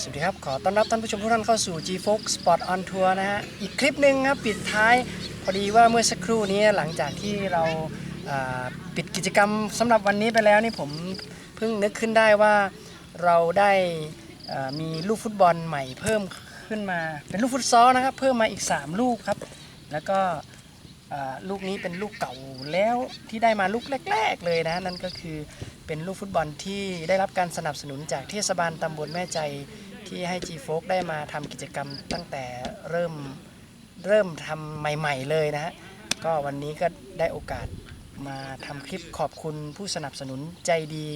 สวัสดีครับ ขอต้อนรับท่านผู้ชมทุกท่านเข้าสู่ G Fox Sport on Tour นะฮะ อีกคลิปหนึ่งครับปิดท้าย พอดีว่าเมื่อสักครู่นี้หลังจากที่เราาปิดกิจกรรมสำหรับวันนี้ไปแล้วนี่ผมเพิ่งนึกขึ้นได้ว่าเราได้มีลูกฟุตบอลใหม่เพิ่มขึ้นมา เป็นลูกฟุตซอลนะครับ เพิ่มมาอีก 3 ลูกครับ แล้วก็ลูกนี้เป็นลูกเก่าแล้วที่ได้มาลูกแรก ๆ เลยนะนั่นก็คือเป็นลูกฟุตบอลที่ได้รับการสนับสนุนจากเทศบาลตำบลแม่ใจ ที่ให้ G f o ได้มาทำกิจกรรมตั้งแต่เริ่มเริ่มทำใหม่ ๆ เลยนะฮะก็วันนี้ก็ได้โอกาสมาทำคลิปขอบคุณผู้สนับสนุนใจดี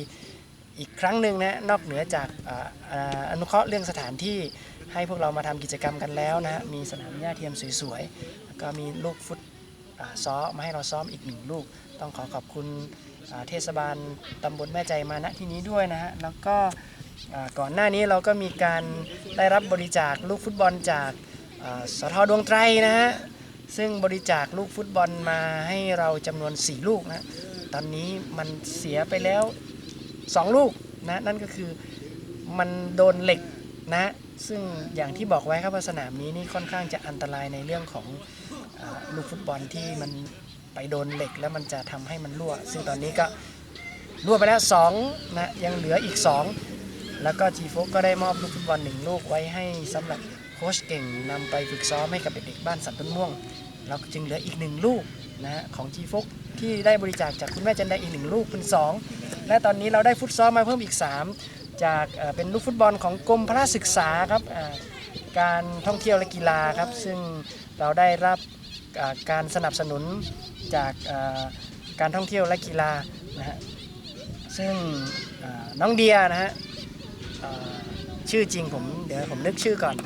อีกครั้งหนึ่งนะนอกเหนือจากออนุเคราะห์เรื่องสถานที่ให้พวกเรามาทำกิจกรรมกันแล้วนะฮะมีสนามหญ้าเทียมสวยๆก็มีลูกฟุตซ้อมมาให้เราซ้อมอีกหนึ่งลูก ต้องขอขอบคุณเทศบาลตำบลแม่ใจมาณที่นี้ด้วยนะฮะแล้วก็ ก่อนหน้านี้เราก็มีการได้รับบริจาคลูกฟุตบอลจากสทดวงไตรนะฮะซึ่งบริจาคลูกฟุตบอลมาให้เราจำนวน 4 ลูกนะตอนนี้มันเสียไปแล้ว 2 ลูกนะนั่นก็คือมันโดนเหล็กนะซึ่งอย่างที่บอกไว้ครับว่าสนามนี้นี่ค่อนข้างจะอันตรายในเรื่องของอลูกฟุตบอลที่มันไปโดนเหล็กแล้วมันจะทำให้มันรั่ว ซึ่งตอนนี้ก็รั่วไปแล้ว2นะยังเหลืออีก 2 แล้วก็จีโฟก็ได้มอบลูกฟุตบอลหนึ่งลูกไว้ให้สำหรับโค้ชเก่งนำไปฝึกซ้อมให้กับเด็กๆบ้านสันต้นม่วงแล้วจึงเหลืออีกหนึ่งลูกนะฮะของจีโฟกที่ได้บริจาคจากคุณแม่จันไดอีกหนึ่งลูกเป็น 2 และตอนนี้เราได้ฟุตซ้อลมาเพิ่มอีก 3 จากเป็นลูกฟุตบอลของกรมพระศึกษาครับการท่องเที่ยวและกีฬาครับ ซึ่งเราได้รับการสนับสนุนจากการท่องเที่ยวและกีฬานะฮะซึ่งน้องเดียนะฮะ ชื่อจริงผมเดี๋ยวผมนึกชื่อก่อน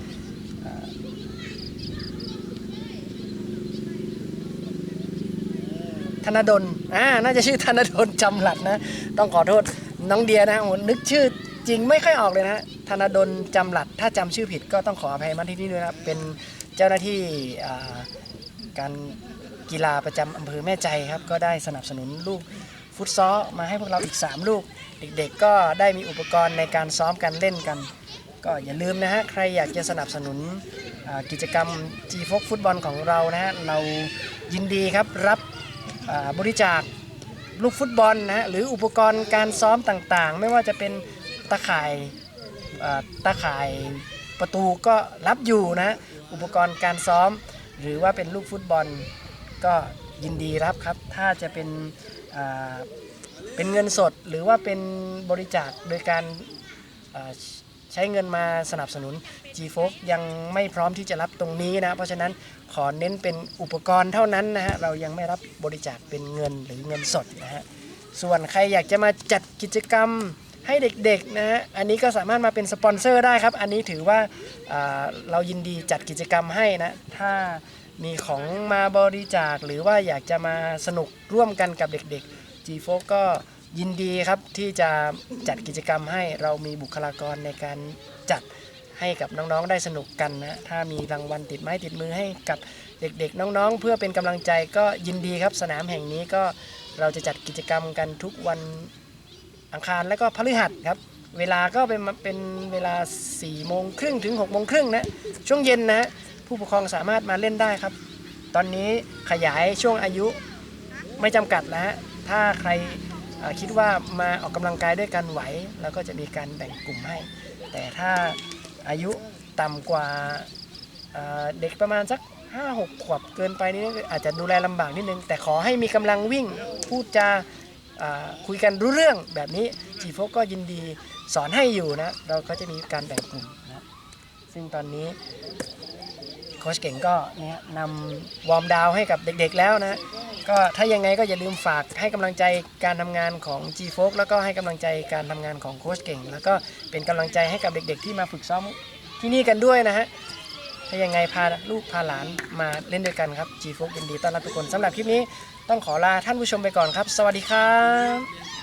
ธนดลอ่าน่าจะชื่อธนดลจำหลัดนะ ต้องขอโทษน้องเดียนะโอ้นึกชื่อจริงไม่ค่อยออกเลยนะธนดลจำหลัด ถ้าจำชื่อผิดก็ต้องขออภัยมาที่นี่ด้วยนะครับเป็นเจ้าหน้าที่การกีฬาประจำอำเภอแม่ใจครับ ก็ได้สนับสนุนลูก ฟุตซอลมาให้พวกเราอีก 3 ลูก เด็กๆก็ได้มีอุปกรณ์ในการซ้อมกันเล่นกัน ก็อย่าลืมนะฮะใครอยากจะสนับสนุนกิจกรรม G f o ฟุตบอลของเรานะฮะเรายินดีครับรับบริจาคลูกฟุตบอลนะฮะหรืออุปกรณ์การซ้อมต่างๆ ไม่ว่าจะเป็นตะข่ายอ่าตะข่ายประตูก็รับอยู่นะอุปกรณ์การซ้อม หรือว่าเป็นลูกฟุตบอล ก็ยินดีรับครับ ถ้าจะเป็น เป็นเงินสดหรือว่าเป็นบริจาคโดยการใช้เงินมาสนับสนุน g f o ยังไม่พร้อมที่จะรับตรงนี้นะ เพราะฉะนั้นขอเน้นเป็นอุปกรณ์เท่านั้นนะฮะเรายังไม่รับบริจาคเป็นเงินหรือเงินสดนะฮะส่วนใครอยากจะมาจัดกิจกรรมให้เด็กๆนะฮะอันนี้ก็สามารถมาเป็นสปอนเซอร์ได้ครับ อันนี้ถือว่าอ่าเรายินดีจัดกิจกรรมให้นะถ้า มีของมาบริจาคหรือว่าอยากจะมาสนุกร่วมกันกับเด็กๆ g f o ก็ยินดีครับที่จะจัดกิจกรรมให้เรามีบุคลากรในการจัดให้กับน้องๆได้สนุกกันนะถ้ามีรางวัลติดไม้ติดมือให้กับเด็กๆ น้องๆ เพื่อเป็นกำลังใจก็ยินดีครับสนามแห่งนี้ก็เราจะจัดกิจกรรมกันทุกวันอังคารและก็พฤหัสครับ เวลาก็เป็นเป็นเวลา4โมงครึ่งถึง6โมงครึ่งนะช่วงเย็นนะ ผู้ปกครองสามารถมาเล่นได้ครับ ตอนนี้ขยายช่วงอายุไม่จำกัดแล้วฮะถ้าใครคิดว่ามาออกกำลังกายด้วยกันไหวแล้วก็จะมีการแบ่งกลุ่มให้ แต่ถ้าอายุต่ำกว่าเด็กประมาณสัก5-6 ขวบเกินไปนี่อาจจะดูแลลำบากนิดนึง แต่ขอให้มีกำลังวิ่งพูดจาคุยกันรู้เรื่องแบบนี้จีโฟก็ยินดีสอนให้อยู่นะ เราก็จะมีการแบ่งกลุ่มนะซึ่งตอนนี้ ค้ชเก่งก็เนี่ยนำวอร์มดาวให้กับเด็กๆแล้วนะก็ถ้ายังไงก็อย่าลืมฝากให้กำลังใจการทำงานของ G f o แล้วก็ให้กำลังใจการทำงานของโค้ชเก่ง แล้วก็เป็นกำลังใจให้กับเด็กๆ ที่มาฝึกซ้อมที่นี่กันด้วยนะฮะถ้ายังไงพาลูกพาหลานมาเล่นด้วยกันครับ G f o ยินดีต้อนรับทุกคนสำหรับคลิปนี้ต้องขอลาท่านผู้ชมไปก่อนครับ สวัสดีครับ